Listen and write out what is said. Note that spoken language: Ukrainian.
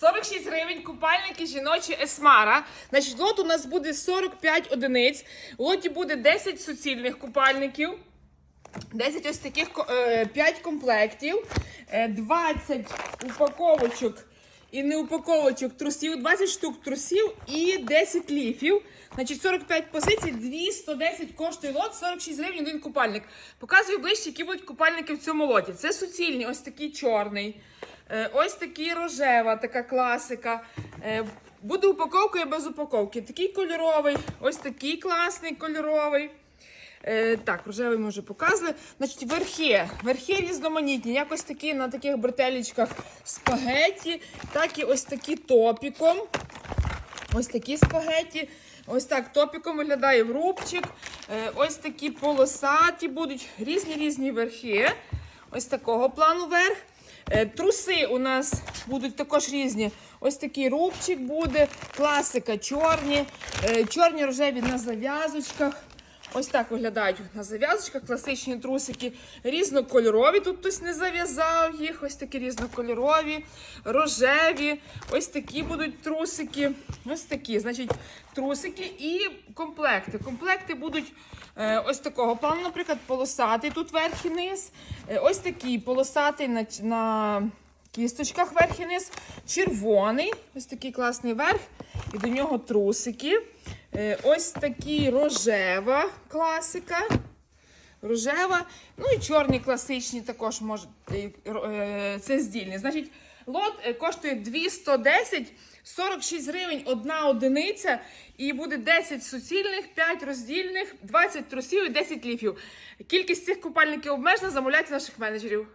46 гривень купальники жіночі Есмара. Значить, лот у нас буде 45 одиниць. У лоті буде 10 суцільних купальників. 10 ось таких 5 комплектів, е, 20 упаковочок і не упаковочок трусів, 20 штук трусів і 10 ліфів. Значить, 45 позицій, 210 коштує лот, 46 гривень один купальник. Показую ближче, які будуть купальники в цьому лоті. Це суцільні, ось такий чорний, е, ось такий рожева, така класика. Е, Буде упаковка і без упаковки. Такий кольоровий, ось такий класний кольоровий. Е, так, рожевий ми вже показували. Значить, верхи. Верхи різноманітні. Як ось такі на таких бретелічках спагеті, так і ось такі топіком. Ось такі спагеті. Ось так топіком виглядає в рубчик. Е, ось такі полосаті будуть різні різні верхи. Ось такого плану верх. Е, Труси у нас будуть також різні. Ось такий рубчик буде, класика чорні, е, чорні рожеві на зав'язочках. Ось так виглядають на зав'язочках класичні трусики, різнокольорові. Тут хтось не зав'язав їх. Ось такі різнокольорові, рожеві. Ось такі будуть трусики. Ось такі, значить, трусики і комплекти. Комплекти будуть е, ось такого плану, наприклад, полосатий тут верх і низ. Е, ось такий полосатий на, на кісточках верх і низ. Червоний, ось такий класний верх. І до нього трусики. Е, Ось такі рожева класика. Рожева. Ну і чорні класичні також можуть. е, е, Це здільні. Значить, лот е, коштує 210, 46 гривень одна одиниця. І буде 10 суцільних, 5 роздільних, 20 трусів і 10 ліфів. Кількість цих купальників обмежена. Замовляйте наших менеджерів.